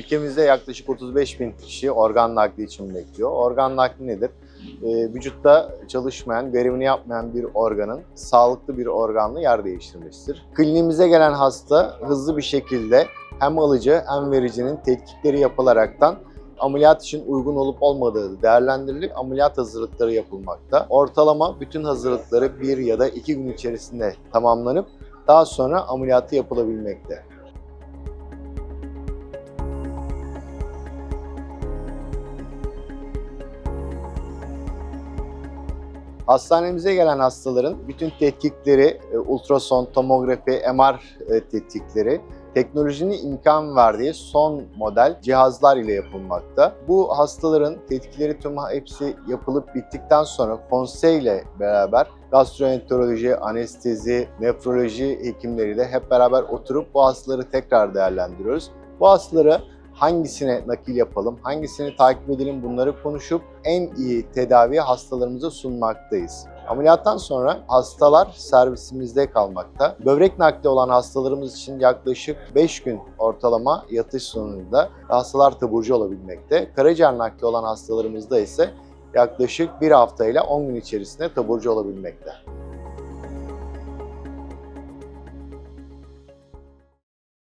Ülkemizde yaklaşık 35 bin kişi organ nakli için bekliyor. Organ nakli nedir? Ee, vücutta çalışmayan, görevini yapmayan bir organın sağlıklı bir organla yer değiştirmesidir. Kliniğimize gelen hasta hızlı bir şekilde hem alıcı hem vericinin tetkikleri yapılaraktan ameliyat için uygun olup olmadığı değerlendirilip ameliyat hazırlıkları yapılmakta. Ortalama bütün hazırlıkları bir ya da iki gün içerisinde tamamlanıp daha sonra ameliyatı yapılabilmekte. Hastanemize gelen hastaların bütün tetkikleri, e, ultrason, tomografi, MR e, tetkikleri teknolojinin imkan verdiği son model cihazlar ile yapılmakta. Bu hastaların tetkikleri tüm hepsi yapılıp bittikten sonra konseyle beraber gastroenteroloji, anestezi, nefroloji hekimleriyle hep beraber oturup bu hastaları tekrar değerlendiriyoruz. Bu hastaları hangisine nakil yapalım, hangisini takip edelim bunları konuşup en iyi tedaviyi hastalarımıza sunmaktayız. Ameliyattan sonra hastalar servisimizde kalmakta. Böbrek nakli olan hastalarımız için yaklaşık 5 gün ortalama yatış sonunda hastalar taburcu olabilmekte. Karaciğer nakli olan hastalarımızda ise yaklaşık 1 hafta ile 10 gün içerisinde taburcu olabilmekte.